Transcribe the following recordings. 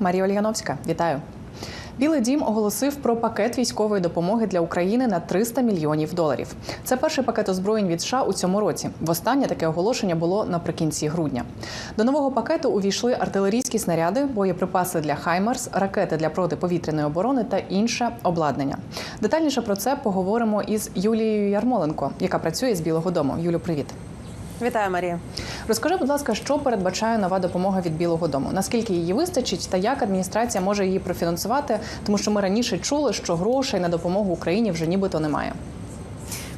Марія Ольяновська, вітаю. Білий дім оголосив про пакет військової допомоги для України на 300 мільйонів доларів. Це перший пакет озброєнь від США у цьому році. Востаннє таке оголошення було наприкінці грудня. До нового пакету увійшли артилерійські снаряди, боєприпаси для Хаймарс, ракети для протиповітряної оборони та інше обладнання. Детальніше про це поговоримо із Юлією Ярмоленко, яка працює з Білого Дому. Юлю, привіт. Вітаю, Марія. Розкажи, будь ласка, що передбачає нова допомога від Білого Дому? Наскільки її вистачить, та як адміністрація може її профінансувати? Тому що ми раніше чули, що грошей на допомогу Україні вже нібито немає.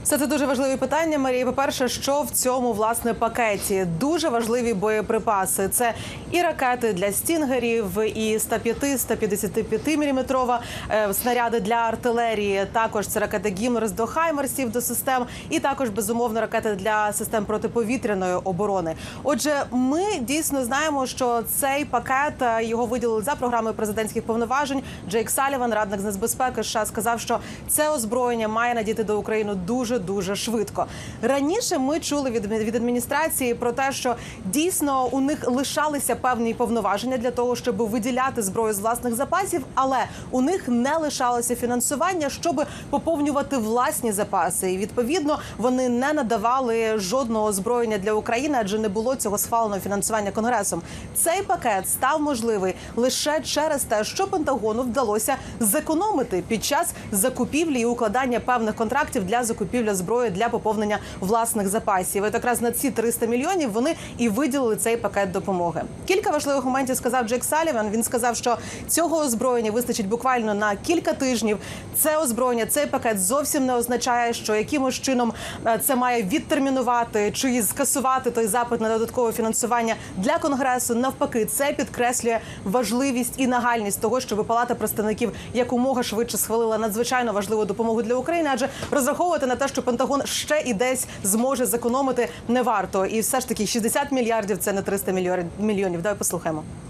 Все це дуже важливі питання, Марія. По-перше, що в цьому власне пакеті? Дуже важливі боєприпаси. Це і ракети для стінгерів, і 105-155 міліметрова е, снаряди для артилерії. Також це ракети Гіммерс до Хаймерсів до систем, і також безумовно ракети для систем протиповітряної оборони. Отже, ми дійсно знаємо, що цей пакет е, його виділили за програмою президентських повноважень. Джейк Саліван, радник з нацбезпеки США, сказав, що це озброєння має надійти до України дуже дуже швидко. Раніше ми чули від, від адміністрації про те, що дійсно у них лишалися певні повноваження для того, щоб виділяти зброю з власних запасів, але у них не лишалося фінансування, щоб поповнювати власні запаси. І відповідно вони не надавали жодного озброєння для України, адже не було цього схваленого фінансування конгресом. Цей пакет став можливий лише через те, що Пентагону вдалося зекономити під час закупівлі і укладання певних контрактів для закупівлі зброї для поповнення власних запасів. І якраз на ці 300 мільйонів вони і виділили цей пакет допомоги. Кілька важливих моментів сказав Джек Саліван. Він сказав, що цього озброєння вистачить буквально на кілька тижнів. Це озброєння, цей пакет зовсім не означає, що якимось чином е, це має відтермінувати чи скасувати той запит на додаткове фінансування для конгресу. Навпаки, це підкреслює важливість і нагальність того, щоб Палата представників якомога швидше схвалила надзвичайно важливу допомогу для України, адже розраховувати на те, що Пентагон ще і десь зможе зекономити, не варто. І все ж таки 60 мільярдів це не 300 мільйонів. мільйонів. Давай послухаємо. It is assistance that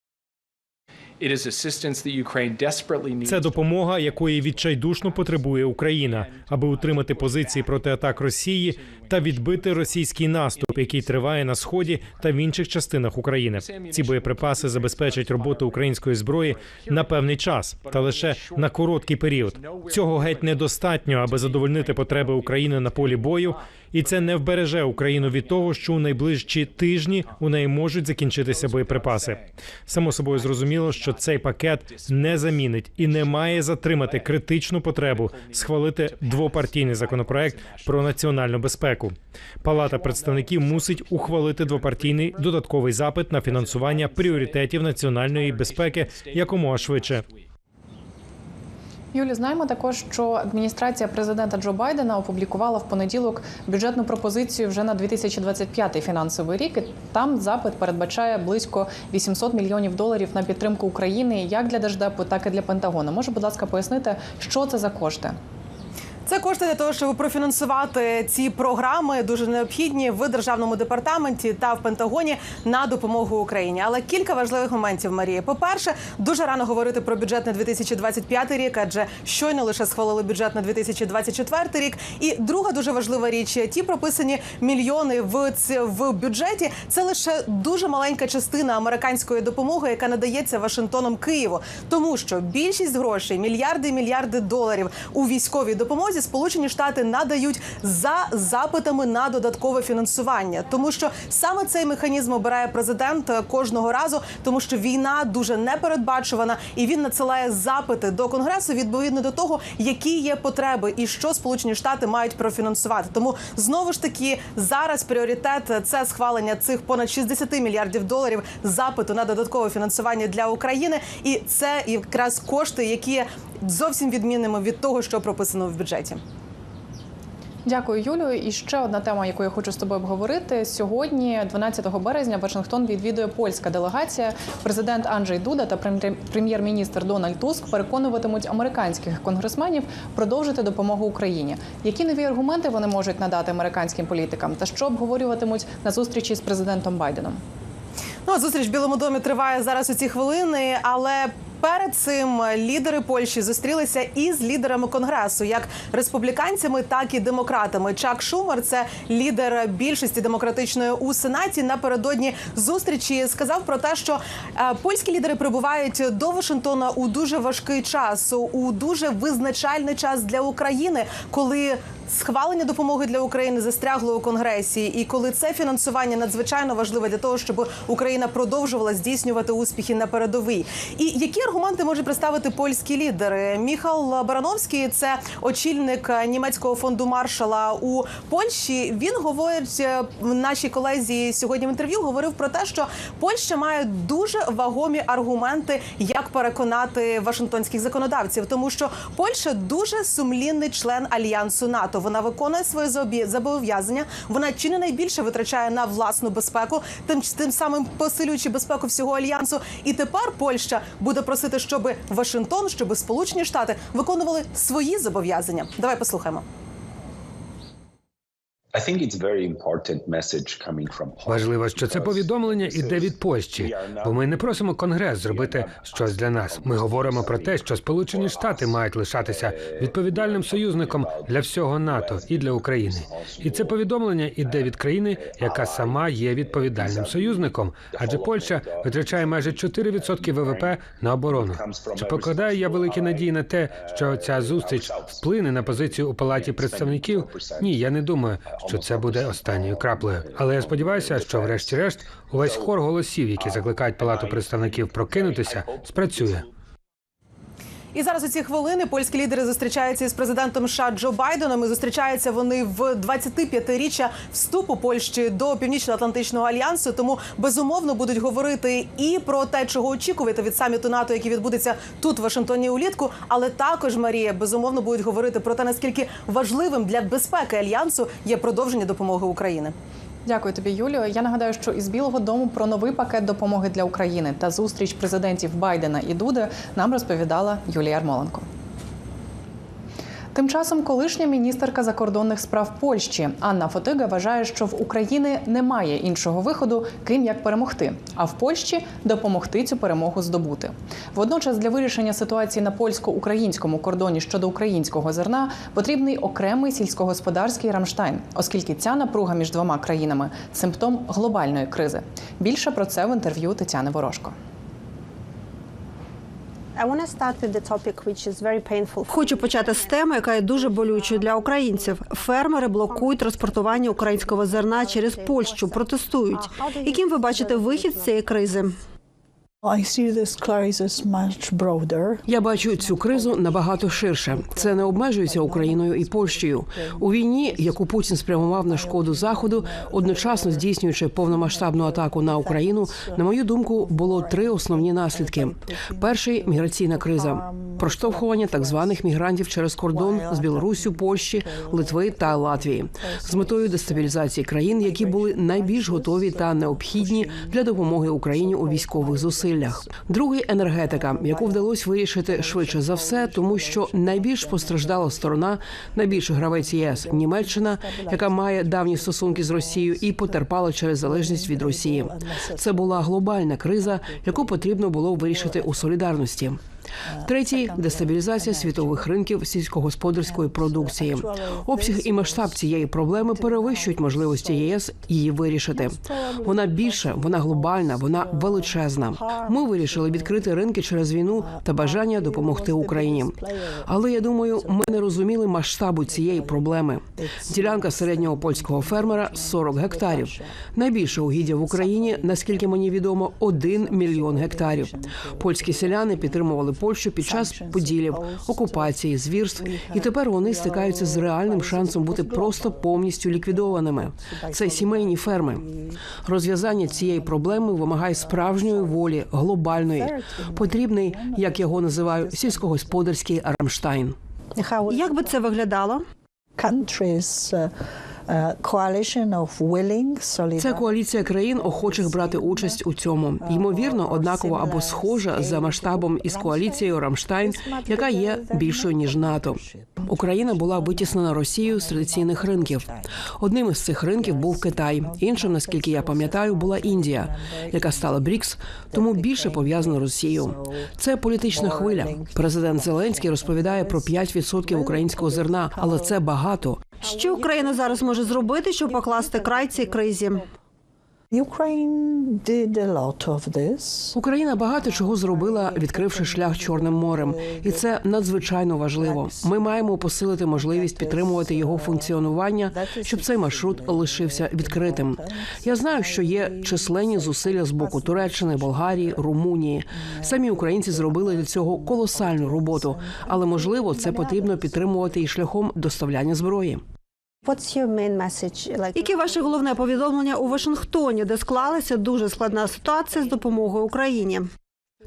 Ukraine desperately needs. Це допомога, якої відчайдушно потребує Україна, аби утримати позиції проти атак Росії та відбити російський наступ, який триває на сході та в інших частинах України. Ці боєприпаси забезпечать роботу української зброї на певний час та лише на короткий період. Цього геть недостатньо, аби задовольнити потреби України на полі бою, і це не вбереже Україну від того, що у найближчі тижні у неї можуть закінчитися боєприпаси. Само собою зрозуміло, що цей пакет не замінить і не має затримати критичну потребу схвалити двопартійний законопроект про національну безпеку. Палата представників мусить ухвалити двопартійний додатковий запит на фінансування пріоритетів національної безпеки якомога швидше. Юлі, знаємо також, що адміністрація президента Джо Байдена опублікувала в понеділок бюджетну пропозицію вже на 2025 фінансовий рік. І Там запит передбачає близько 800 мільйонів доларів на підтримку України як для держдепу, так і для Пентагону. Може, будь ласка, пояснити, що це за кошти? Це кошти для того, щоб профінансувати ці програми, дуже необхідні в державному департаменті та в Пентагоні на допомогу Україні. Але кілька важливих моментів, Марія. По перше, дуже рано говорити про бюджет на 2025 рік, адже щойно лише схвалили бюджет на 2024 рік. І друга дуже важлива річ: ті прописані мільйони в ці- в бюджеті. Це лише дуже маленька частина американської допомоги, яка надається Вашингтоном Києву, тому що більшість грошей, мільярди і мільярди доларів у військовій допомозі, Сполучені Штати надають за запитами на додаткове фінансування, тому що саме цей механізм обирає президент е, кожного разу, тому що війна дуже непередбачувана, і він надсилає запити до конгресу відповідно до того, які є потреби і що Сполучені Штати мають профінансувати. Тому знову ж таки зараз пріоритет е, це схвалення цих понад 60 мільярдів доларів запиту на додаткове фінансування для України, і це якраз кошти, які зовсім відмінними від того, що прописано в бюджеті. Дякую, Юлію. І ще одна тема, яку я хочу з тобою обговорити. Сьогодні, 12 березня, Вашингтон відвідує польська делегація. Президент Анджей Дуда та прем'єр- прем'єр-міністр Дональд Туск переконуватимуть американських конгресменів продовжити допомогу Україні. Які нові аргументи вони можуть надати американським політикам, та що обговорюватимуть на зустрічі з президентом Байденом? Ну, зустріч в Білому домі триває зараз у ці хвилини, але Перед цим лідери Польщі зустрілися із лідерами конгресу, як республіканцями, так і демократами. Чак Шумер, це лідер більшості демократичної у сенаті. Напередодні зустрічі сказав про те, що е, польські лідери прибувають до Вашингтона у дуже важкий час, у дуже визначальний час для України, коли Схвалення допомоги для України застрягло у конгресі, і коли це фінансування надзвичайно важливе для того, щоб Україна продовжувала здійснювати успіхи на передовій. І які аргументи може представити польські лідери? Міхал Барановський, це очільник німецького фонду Маршала у Польщі. Він говорить е, в нашій колезі сьогодні в інтерв'ю. Говорив про те, що Польща має дуже вагомі аргументи, як переконати вашингтонських законодавців, тому що Польща дуже сумлінний член альянсу НАТО. Вона виконує свої зобов'язання. Вона чи не найбільше витрачає на власну безпеку, тим тим самим посилюючи безпеку всього альянсу. І тепер Польща буде просити, щоб Вашингтон, щоб Сполучені Штати виконували свої зобов'язання. Давай послухаємо. Важливо, що це повідомлення іде від Польщі, бо ми не просимо Конгрес зробити щось для нас. Ми говоримо про те, що Сполучені Штати мають лишатися відповідальним союзником для всього НАТО і для України. І це повідомлення іде від країни, яка сама є відповідальним союзником, адже Польща витрачає майже 4% ВВП на оборону. Чи покладаю я великі надії на те, що ця зустріч вплине на позицію у палаті представників? Ні, я не думаю, що це буде останньою краплею. Але я сподіваюся, що, врешті-решт, увесь хор голосів, які закликають палату представників прокинутися, спрацює. І зараз у ці хвилини польські лідери зустрічаються із президентом США Джо Байденом. І зустрічаються вони в 25-річчя вступу Польщі до Північно-Атлантичного альянсу. Тому безумовно будуть говорити і про те, чого очікувати від саміту НАТО, який відбудеться тут, в Вашингтоні улітку. Але також Марія безумовно будуть говорити про те, наскільки важливим для безпеки альянсу є продовження допомоги України. Дякую тобі, Юліо. Я нагадаю, що із Білого Дому про новий пакет допомоги для України та зустріч президентів Байдена і Дуди нам розповідала Юлія Ярмоленко. Тим часом колишня міністерка закордонних справ Польщі Анна Фотига вважає, що в України немає іншого виходу, крім як перемогти, а в Польщі допомогти цю перемогу здобути. Водночас для вирішення ситуації на польсько-українському кордоні щодо українського зерна потрібний окремий сільськогосподарський Рамштайн, оскільки ця напруга між двома країнами симптом глобальної кризи. Більше про це в інтерв'ю Тетяни Ворожко. Хочу почати з теми, яка є дуже болючою для українців. Фермери блокують транспортування українського зерна через Польщу, протестують. Яким ви бачите вихід з цієї кризи? Я бачу цю кризу набагато ширше. Це не обмежується Україною і Польщею. У війні, яку Путін спрямував на шкоду заходу, одночасно здійснюючи повномасштабну атаку на Україну, на мою думку, було три основні наслідки: перший міграційна криза, проштовхування так званих мігрантів через кордон з Білоруссю, Польщі, Литви та Латвії з метою дестабілізації країн, які були найбільш готові та необхідні для допомоги Україні у військових зусиллях. Другий енергетика, яку вдалося вирішити швидше за все, тому що найбільш постраждала сторона, найбільший гравець ЄС Німеччина, яка має давні стосунки з Росією і потерпала через залежність від Росії. Це була глобальна криза, яку потрібно було вирішити у солідарності. Третій дестабілізація світових ринків сільськогосподарської продукції. Обсяг і масштаб цієї проблеми перевищують можливості ЄС її вирішити. Вона більша, вона глобальна, вона величезна. Ми вирішили відкрити ринки через війну та бажання допомогти Україні. Але я думаю, ми не розуміли масштабу цієї проблеми. Ділянка середнього польського фермера 40 гектарів. Найбільше угіддя в Україні, наскільки мені відомо, 1 мільйон гектарів. Польські селяни підтримували Польщу під час поділів, окупації, звірств, і тепер вони стикаються з реальним шансом бути просто повністю ліквідованими. Це сімейні ферми. Розв'язання цієї проблеми вимагає справжньої волі, глобальної. Потрібний, як його називаю, сільськогосподарський Рамштайн. Як би це виглядало? Solid. Це коаліція країн, охочих брати участь у цьому. Ймовірно, однаково або схожа за масштабом із коаліцією Рамштайн, яка є більшою ніж НАТО. Україна була витіснена Росією з традиційних ринків. Одним із цих ринків був Китай. Іншим, наскільки я пам'ятаю, була Індія, яка стала БРІКС, тому більше пов'язана Росією. Це політична хвиля. Президент Зеленський розповідає про 5% українського зерна, але це багато. Що Україна зараз може зробити, щоб покласти край цій кризі? Україна багато чого зробила, відкривши шлях Чорним морем, і це надзвичайно важливо. Ми маємо посилити можливість підтримувати його функціонування, щоб цей маршрут лишився відкритим. Я знаю, що є численні зусилля з боку Туреччини, Болгарії, Румунії. Самі українці зробили для цього колосальну роботу, але можливо це потрібно підтримувати і шляхом доставляння зброї. What's your main Яке ваше головне повідомлення у Вашингтоні, де склалася дуже складна ситуація з допомогою Україні?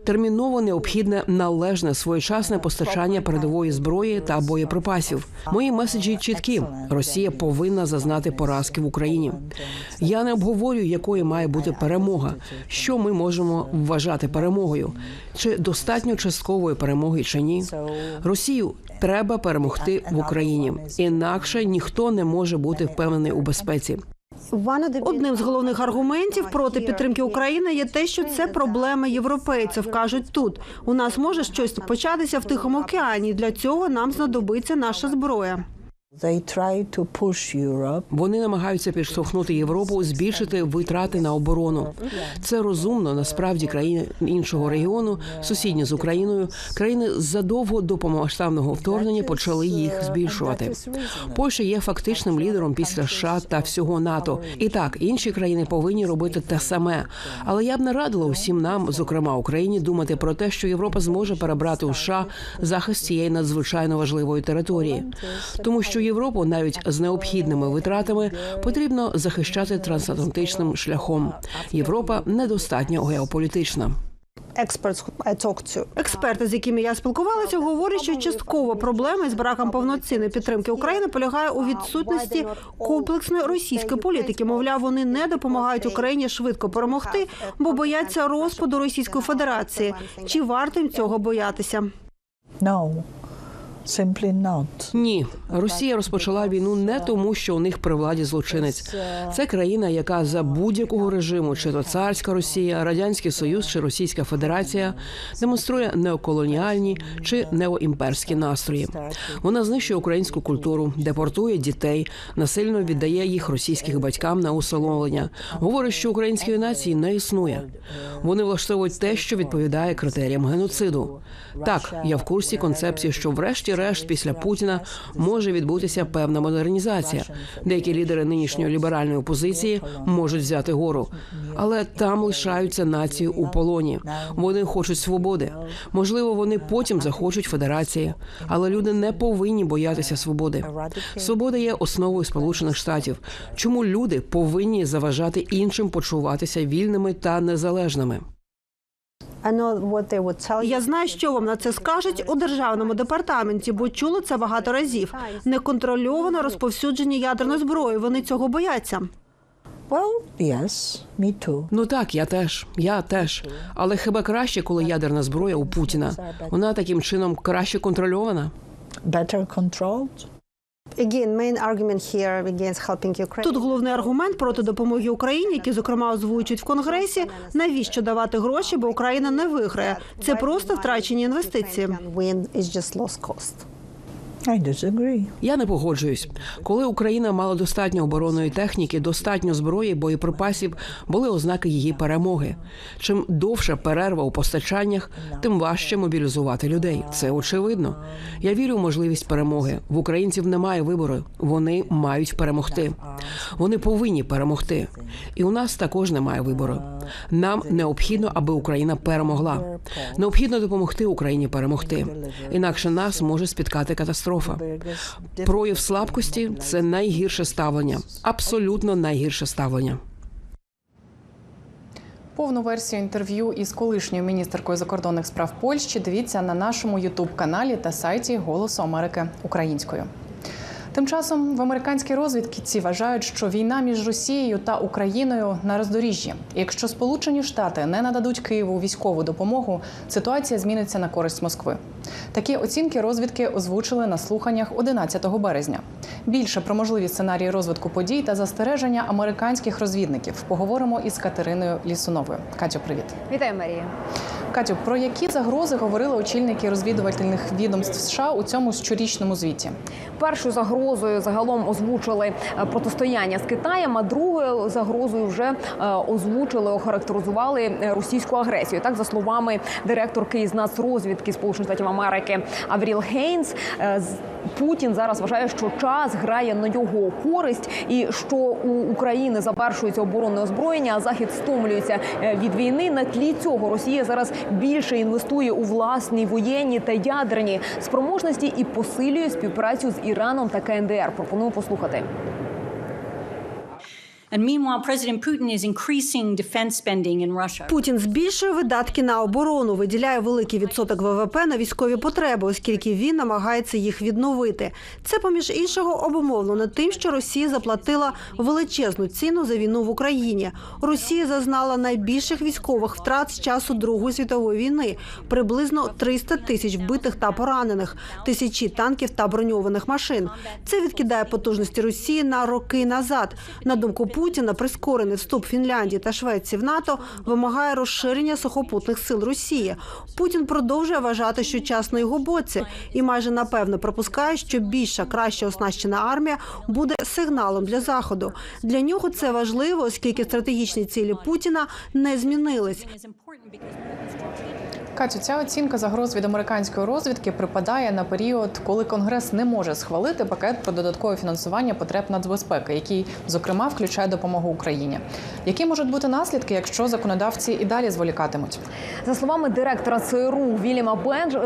Терміново необхідне належне своєчасне постачання передової зброї та боєприпасів. Мої меседжі чіткі: Росія повинна зазнати поразки в Україні. Я не обговорюю, якою має бути перемога. Що ми можемо вважати перемогою? Чи достатньо часткової перемоги, чи ні? Росію треба перемогти в Україні. Інакше ніхто не може бути впевнений у безпеці. Одним з головних аргументів проти підтримки України є те, що це проблема європейців. кажуть тут. У нас може щось початися в Тихому океані. Для цього нам знадобиться наша зброя. Вони намагаються підштовхнути Європу, збільшити витрати на оборону. Це розумно. Насправді країни іншого регіону, сусідні з Україною, країни задовго до повномасштабного вторгнення почали їх збільшувати. Польща є фактичним лідером після США та всього НАТО. І так, інші країни повинні робити те саме. Але я б не радила усім нам, зокрема Україні, думати про те, що Європа зможе перебрати у США захист цієї надзвичайно важливої території, тому що Європу навіть з необхідними витратами потрібно захищати трансатлантичним шляхом. Європа недостатньо геополітична. to. Експерти, з якими я спілкувалася, говорять, що частково проблема із браком повноцінної підтримки України полягає у відсутності комплексної російської політики. Мовляв, вони не допомагають Україні швидко перемогти, бо бояться розпаду Російської Федерації. Чи варто їм цього боятися? No. Ні, Росія розпочала війну не тому, що у них при владі злочинець. Це країна, яка за будь-якого режиму, чи то царська Росія, радянський Союз чи Російська Федерація, демонструє неоколоніальні чи неоімперські настрої. Вона знищує українську культуру, депортує дітей, насильно віддає їх російських батькам на усиновлення. Говорить, що української нації не існує. Вони влаштовують те, що відповідає критеріям геноциду. Так, я в курсі концепції, що врешті-решт після Путіна може відбутися певна модернізація. Деякі лідери нинішньої ліберальної опозиції можуть взяти гору, але там лишаються нації у полоні. Вони хочуть свободи. Можливо, вони потім захочуть федерації, але люди не повинні боятися свободи. Свобода є основою Сполучених Штатів. Чому люди повинні заважати іншим почуватися вільними та незалежними? Я знаю, що вам на це скажуть у державному департаменті, бо чули це багато разів. Неконтрольоване розповсюдження ядерної зброї. Вони цього бояться. Well, yes, me too. Ну так, я теж, я теж. Але хіба краще, коли ядерна зброя у Путіна? Вона таким чином краще контрольована? Better controlled. Тут головний аргумент проти допомоги Україні, який зокрема озвучують в Конгресі. Навіщо давати гроші, бо Україна не виграє. Це просто втрачені інвестиції. I disagree. Я не погоджуюсь. Коли Україна мала достатньо оборонної техніки, достатньо зброї, боєприпасів, були ознаки її перемоги. Чим довша перерва у постачаннях, тим важче мобілізувати людей. Це очевидно. Я вірю в можливість перемоги. В українців немає вибору. Вони мають перемогти. Вони повинні перемогти. І у нас також немає вибору. Нам необхідно, аби Україна перемогла. Необхідно допомогти Україні перемогти. Інакше нас може спіткати катастрофа. Прояв слабкості це найгірше ставлення, абсолютно найгірше ставлення. Повну версію інтерв'ю із колишньою міністеркою закордонних справ Польщі дивіться на нашому Ютуб каналі та сайті Голосу Америки українською. Тим часом в американській розвідці вважають, що війна між Росією та Україною на роздоріжжі. Якщо Сполучені Штати не нададуть Києву військову допомогу, ситуація зміниться на користь Москви. Такі оцінки розвідки озвучили на слуханнях 11 березня. Більше про можливі сценарії розвитку подій та застереження американських розвідників поговоримо із Катериною Лісуновою. Катю, привіт. Вітаю, Марія. Катю, про які загрози говорили очільники розвідувальних відомств США у цьому щорічному звіті? Першою загрозою загалом озвучили е, протистояння з Китаєм, а другою загрозою вже е, озвучили, охарактеризували е, російську агресію. Так, за словами директорки із нацрозвідки Сполучених Штатів Америки Авріл Гейнс, Путін зараз вважає, що час грає на його користь, і що у України завершується оборонне озброєння, а захід стомлюється е, від війни. На тлі цього Росія зараз більше інвестує у власні воєнні та ядерні спроможності і посилює співпрацю з Іраном та КНДР. Пропоную послухати. Путін збільшує видатки на оборону, виділяє великий відсоток ВВП на військові потреби, оскільки він намагається їх відновити. Це поміж іншого обумовлено тим, що Росія заплатила величезну ціну за війну в Україні. Росія зазнала найбільших військових втрат з часу Другої світової війни приблизно 300 тисяч вбитих та поранених, тисячі танків та броньованих машин. Це відкидає потужності Росії на роки назад. На думку Путіна, прискорений вступ Фінляндії та Швеції в НАТО вимагає розширення сухопутних сил Росії. Путін продовжує вважати, що час на його боці, і майже напевно припускає, що більша краще оснащена армія буде сигналом для заходу. Для нього це важливо, оскільки стратегічні цілі Путіна не змінились. Катю, ця оцінка загроз від американської розвідки припадає на період, коли Конгрес не може схвалити пакет про додаткове фінансування потреб нацбезпеки, який зокрема включає допомогу Україні. Які можуть бути наслідки, якщо законодавці і далі зволікатимуть? За словами директора ЦРУ Вільяма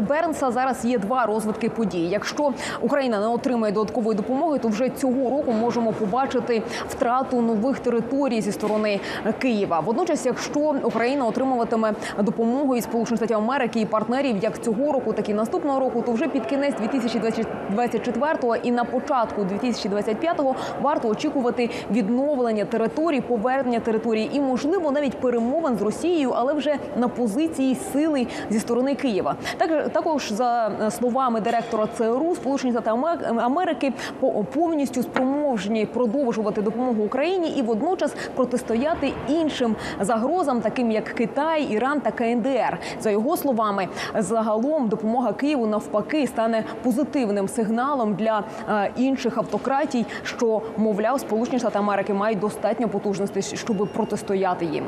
Бернса, зараз є два розвитки подій. Якщо Україна не отримає додаткової допомоги, то вже цього року можемо побачити втрату нових територій зі сторони Києва. Водночас, якщо Україна отримуватиме допомогу із Сполучених Штатів Америки і партнерів як цього року, так і наступного року, то вже під кінець 2024 і на початку 2025 варто очікувати відновлення територій, повернення територій і, можливо, навіть перемовин з Росією, але вже на позиції сили зі сторони Києва. Так також за словами директора ЦРУ, Сполучені Штати Аме- Америки по- повністю спроможні продовжувати допомогу Україні і водночас протистояти іншим загрозам, таким як Китай, Іран та КНДР. За його словами, загалом допомога Києву навпаки стане позитивним сигналом для е, інших автократій, що мовляв, Сполучені Штати Америки мають достатньо потужностей, щоб протистояти їм.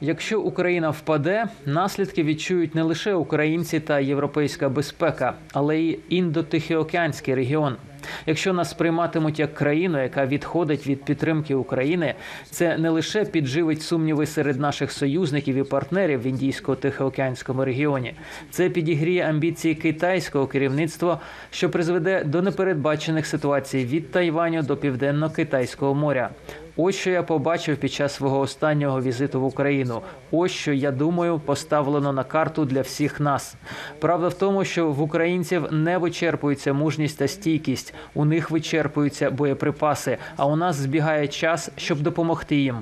Якщо Україна впаде, наслідки відчують не лише українці та європейська безпека, але й індотихоокеанський регіон. Якщо нас сприйматимуть як країну, яка відходить від підтримки України, це не лише підживить сумніви серед наших союзників і партнерів в індійсько-тихоокеанському регіоні, це підігріє амбіції китайського керівництва, що призведе до непередбачених ситуацій від Тайваню до південно-китайського моря. Ось що я побачив під час свого останнього візиту в Україну. Ось що я думаю, поставлено на карту для всіх нас. Правда в тому, що в українців не вичерпується мужність та стійкість, у них вичерпуються боєприпаси, а у нас збігає час, щоб допомогти їм.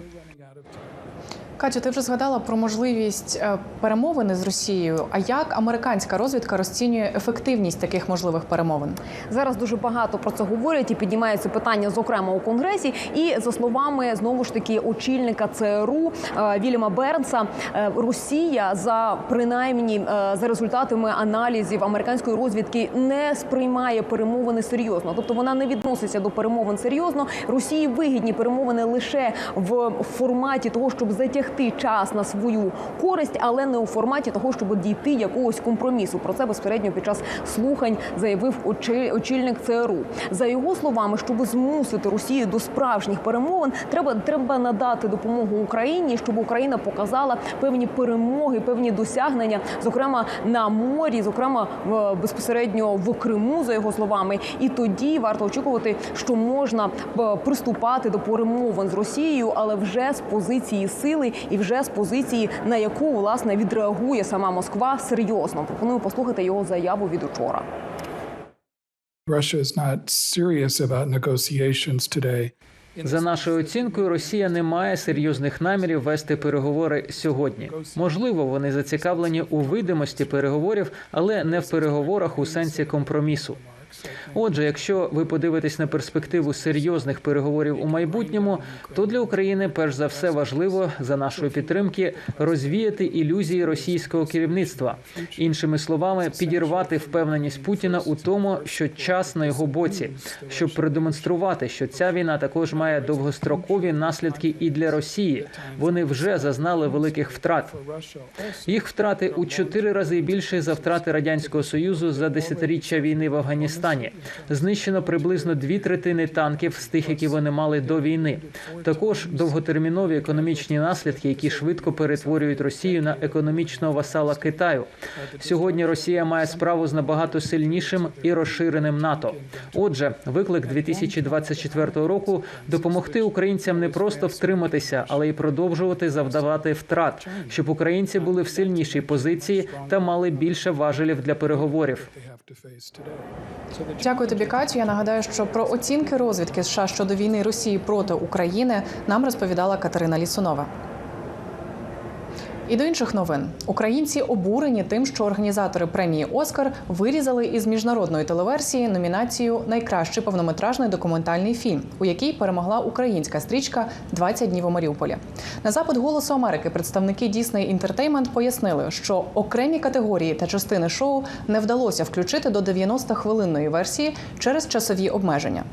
Катю, ти вже згадала про можливість е, перемовини з Росією. А як американська розвідка розцінює ефективність таких можливих перемовин? Зараз дуже багато про це говорять і піднімаються питання, зокрема у конгресі. І за словами знову ж таки очільника ЦРУ е, Вільяма Бернса, е, Росія за принаймні за результатами аналізів американської розвідки не сприймає перемовини серйозно. Тобто вона не відноситься до перемовин серйозно. Росії вигідні перемовини лише в форматі того, щоб затягти час на свою користь, але не у форматі того, щоб дійти якогось компромісу. Про це безпередньо під час слухань заявив очі- очільник ЦРУ. За його словами, щоб змусити Росію до справжніх перемовин, треба треба надати допомогу Україні, щоб Україна показала певні перемоги, певні досягнення, зокрема на морі, зокрема в безпосередньо в Криму, за його словами. І тоді варто очікувати, що можна е, приступати до перемовин з Росією, але вже з позиції сили і вже з позиції, на яку власне відреагує сама Москва серйозно. Пропоную послухати його заяву від учора. Russia is not serious about negotiations today. За нашою оцінкою, Росія не має серйозних намірів вести переговори сьогодні. Можливо, вони зацікавлені у видимості переговорів, але не в переговорах у сенсі компромісу. Отже, якщо ви подивитесь на перспективу серйозних переговорів у майбутньому, то для України перш за все важливо за нашої підтримки розвіяти ілюзії російського керівництва, іншими словами, підірвати впевненість Путіна у тому, що час на його боці, щоб продемонструвати, що ця війна також має довгострокові наслідки і для Росії. Вони вже зазнали великих втрат. Їх втрати у чотири рази більше за втрати радянського союзу за десятиріччя війни в Афганістані. Знищено приблизно дві третини танків з тих, які вони мали до війни. Також довготермінові економічні наслідки, які швидко перетворюють Росію на економічного васала Китаю. Сьогодні Росія має справу з набагато сильнішим і розширеним НАТО. Отже, виклик 2024 року допомогти українцям не просто втриматися, але й продовжувати завдавати втрат, щоб українці були в сильнішій позиції та мали більше важелів для переговорів. Дякую тобі, Катю. Я нагадаю, що про оцінки розвідки США щодо війни Росії проти України нам розповідала Катерина Лісунова. І до інших новин українці обурені тим, що організатори премії Оскар вирізали із міжнародної телеверсії номінацію Найкращий повнометражний документальний фільм, у якій перемогла українська стрічка «20 днів у Маріуполі. На запит голосу Америки представники Disney Entertainment пояснили, що окремі категорії та частини шоу не вдалося включити до 90-хвилинної версії через часові обмеження.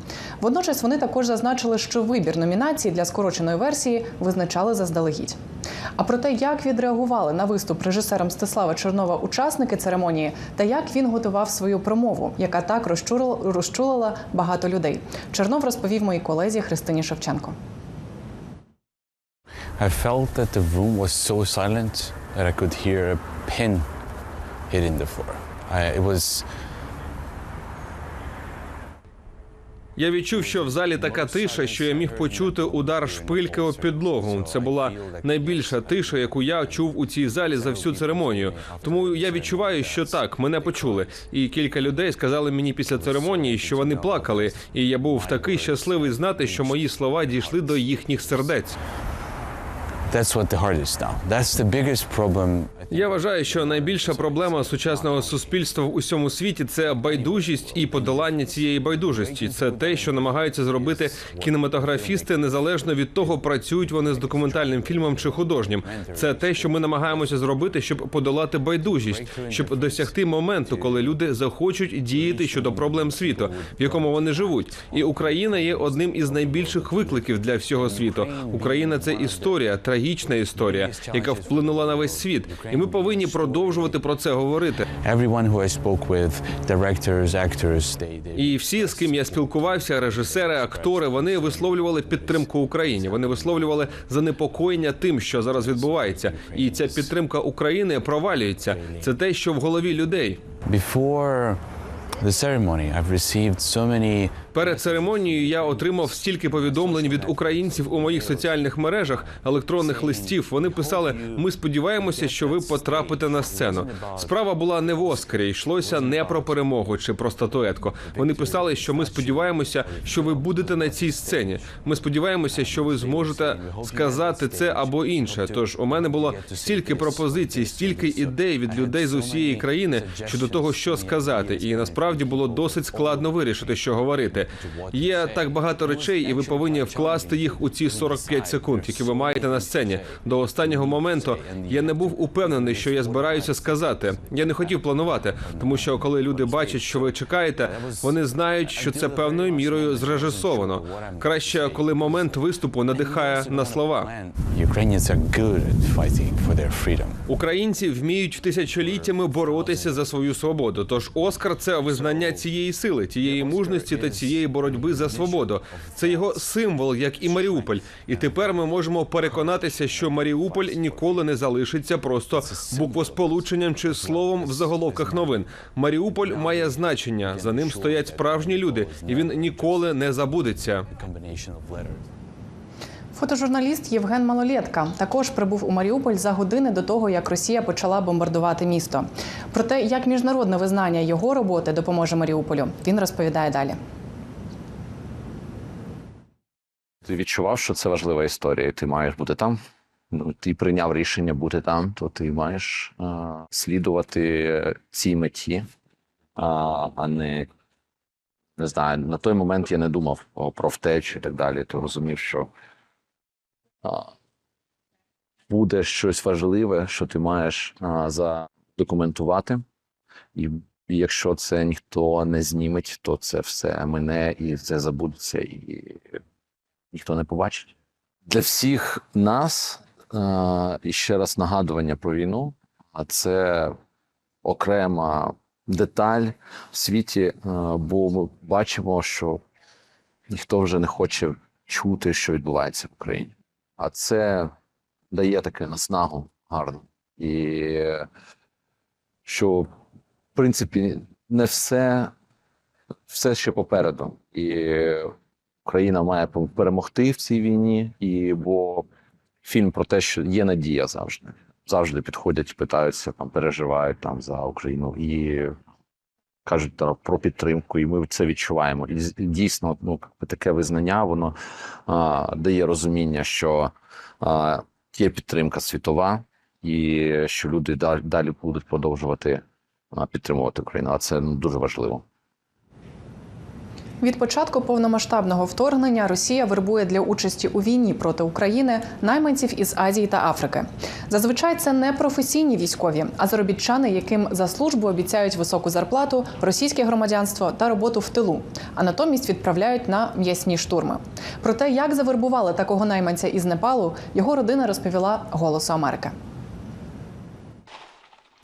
Водночас вони також зазначили, що вибір номінацій для скороченої версії визначали заздалегідь. А про те, як відреагували на виступ режисера Мстислава Чернова учасники церемонії, та як він готував свою промову, яка так розчулила, багато людей. Чернов розповів моїй колезі Христині Шевченко. I felt that the room was so silent that I could hear a pin hitting the floor. I, it was Я відчув, що в залі така тиша, що я міг почути удар шпильки об підлогу. Це була найбільша тиша, яку я чув у цій залі за всю церемонію. Тому я відчуваю, що так мене почули. І кілька людей сказали мені після церемонії, що вони плакали, і я був такий щасливий знати, що мої слова дійшли до їхніх сердець. That's what the hardest. Я вважаю, що найбільша проблема сучасного суспільства в усьому світі це байдужість і подолання цієї байдужості. Це те, що намагаються зробити кінематографісти незалежно від того, працюють вони з документальним фільмом чи художнім. Це те, що ми намагаємося зробити, щоб подолати байдужість, щоб досягти моменту, коли люди захочуть діяти щодо проблем світу, в якому вони живуть. І Україна є одним із найбільших викликів для всього світу. Україна це історія, трагічна історія, яка вплинула на весь світ, і ми повинні продовжувати про це говорити. І всі, з ким я спілкувався, режисери, актори, вони висловлювали підтримку Україні. Вони висловлювали занепокоєння тим, що зараз відбувається, і ця підтримка України провалюється. Це те, що в голові людей. before the ceremony, I've received so many Перед церемонією я отримав стільки повідомлень від українців у моїх соціальних мережах, електронних листів. Вони писали: ми сподіваємося, що ви потрапите на сцену. Справа була не в Оскарі, йшлося не про перемогу чи про статуетку. Вони писали, що ми сподіваємося, що ви будете на цій сцені. Ми сподіваємося, що ви зможете сказати це або інше. Тож у мене було стільки пропозицій, стільки ідей від людей з усієї країни щодо того, що сказати, і насправді було досить складно вирішити, що говорити. Є так багато речей, і ви повинні вкласти їх у ці 45 секунд, які ви маєте на сцені. До останнього моменту я не був упевнений, що я збираюся сказати. Я не хотів планувати, тому що коли люди бачать, що ви чекаєте, вони знають, що це певною мірою зрежисовано. Краще, коли момент виступу надихає на слова. Українці вміють тисячоліттями боротися за свою свободу. Тож Оскар це визнання цієї сили, тієї мужності та цієї боротьби за свободу. Це його символ, як і Маріуполь. І тепер ми можемо переконатися, що Маріуполь ніколи не залишиться просто буквосполученням чи словом в заголовках новин. Маріуполь має значення. За ним стоять справжні люди, і він ніколи не забудеться. Фотожурналіст Євген Малолєтка також прибув у Маріуполь за години до того, як Росія почала бомбардувати місто. Про те, як міжнародне визнання його роботи допоможе Маріуполю, він розповідає далі. Ти відчував, що це важлива історія, і ти маєш бути там. Ну, ти прийняв рішення бути там, то ти маєш а, слідувати цій меті, а, а не не знаю. На той момент я не думав про втечу і так далі. Ти розумів, що а, буде щось важливе, що ти маєш а, задокументувати, і, і якщо це ніхто не зніметь, то це все мине і це забудеться, і ніхто не побачить. Для всіх нас е, і ще раз нагадування про війну, а це окрема деталь в світі, е, бо ми бачимо, що ніхто вже не хоче чути, що відбувається в Україні. А це дає таке наснагу гарно. І що, в принципі, не все, все ще попереду. І Україна має перемогти в цій війні, і бо фільм про те, що є надія завжди. Завжди підходять, питаються, там переживають там за Україну і кажуть та, про підтримку, і ми це відчуваємо. І дійсно, ну таке визнання, воно а, дає розуміння, що а, є підтримка світова, і що люди далі, будуть продовжувати а, підтримувати Україну. А це ну, дуже важливо. Від початку повномасштабного вторгнення Росія вербує для участі у війні проти України найманців із Азії та Африки. Зазвичай це не професійні військові, а заробітчани, яким за службу обіцяють високу зарплату, російське громадянство та роботу в тилу, а натомість відправляють на м'ясні штурми. Про те, як завербували такого найманця із Непалу, його родина розповіла Голосу Америки.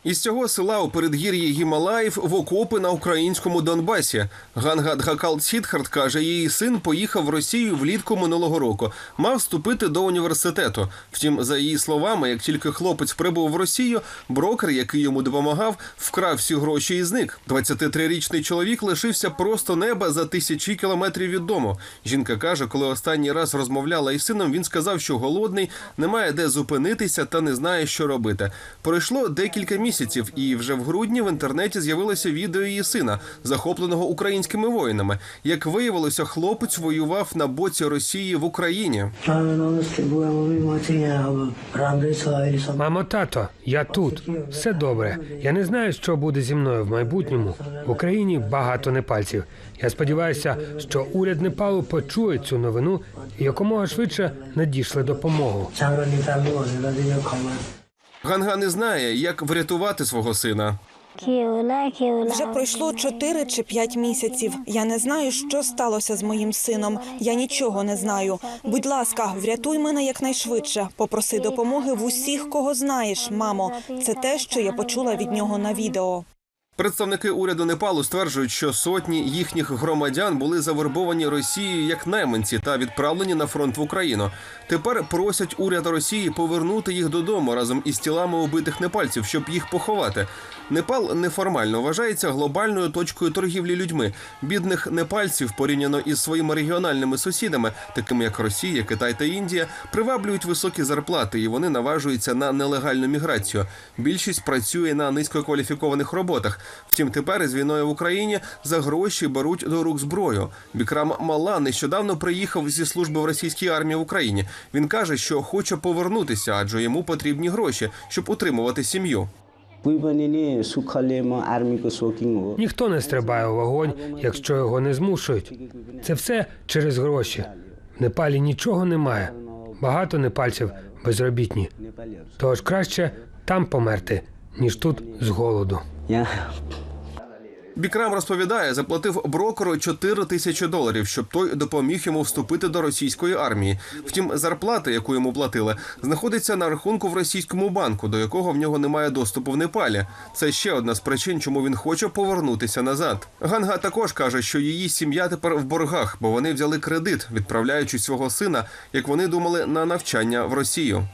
Із цього села у передгір'ї Гімалаїв в окопи на українському Донбасі. Ганга Дгакал Сідхарт каже, її син поїхав в Росію влітку минулого року. Мав вступити до університету. Втім, за її словами, як тільки хлопець прибув в Росію, брокер, який йому допомагав, вкрав всі гроші і зник. 23-річний чоловік лишився просто неба за тисячі кілометрів від дому. Жінка каже, коли останній раз розмовляла із сином, він сказав, що голодний, немає де зупинитися та не знає, що робити. Пройшло декілька місяців, і вже в грудні в інтернеті з'явилося відео її сина, захопленого українськими воїнами. Як виявилося, хлопець воював на боці Росії в Україні. Мамо, тато, я тут. Все добре. Я не знаю, що буде зі мною в майбутньому. В Україні багато непальців. Я сподіваюся, що уряд Непалу почує цю новину і якомога швидше надійшли допомогу. Ганга не знає, як врятувати свого сина. Вже пройшло 4 чи 5 місяців. Я не знаю, що сталося з моїм сином. Я нічого не знаю. Будь ласка, врятуй мене якнайшвидше. Попроси допомоги в усіх, кого знаєш, мамо. Це те, що я почула від нього на відео. Представники уряду Непалу стверджують, що сотні їхніх громадян були завербовані Росією як найманці та відправлені на фронт в Україну. Тепер просять уряд Росії повернути їх додому разом із тілами убитих непальців, щоб їх поховати. Непал неформально вважається глобальною точкою торгівлі людьми. Бідних непальців порівняно із своїми регіональними сусідами, такими як Росія, Китай та Індія, приваблюють високі зарплати, і вони наважуються на нелегальну міграцію. Більшість працює на низькокваліфікованих роботах. Втім, тепер із війною в Україні за гроші беруть до рук зброю. Бікрам Мала нещодавно приїхав зі служби в російській армії в Україні. Він каже, що хоче повернутися, адже йому потрібні гроші, щоб утримувати сім'ю. Ніхто не стрибає у вогонь, якщо його не змушують. Це все через гроші. В Непалі нічого немає. Багато непальців безробітні. Тож краще там померти, ніж тут з голоду. Бікрам розповідає, заплатив брокеру 4 тисячі доларів, щоб той допоміг йому вступити до російської армії. Втім, зарплата, яку йому платили, знаходиться на рахунку в російському банку, до якого в нього немає доступу в Непалі. Це ще одна з причин, чому він хоче повернутися назад. Ганга також каже, що її сім'я тепер в боргах, бо вони взяли кредит, відправляючи свого сина, як вони думали, на навчання в Росію.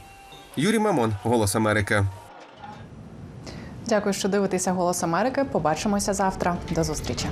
Юрій Мамон, Голос Америки. Дякую, що дивитеся Голос Америки. Побачимося завтра. До зустрічі.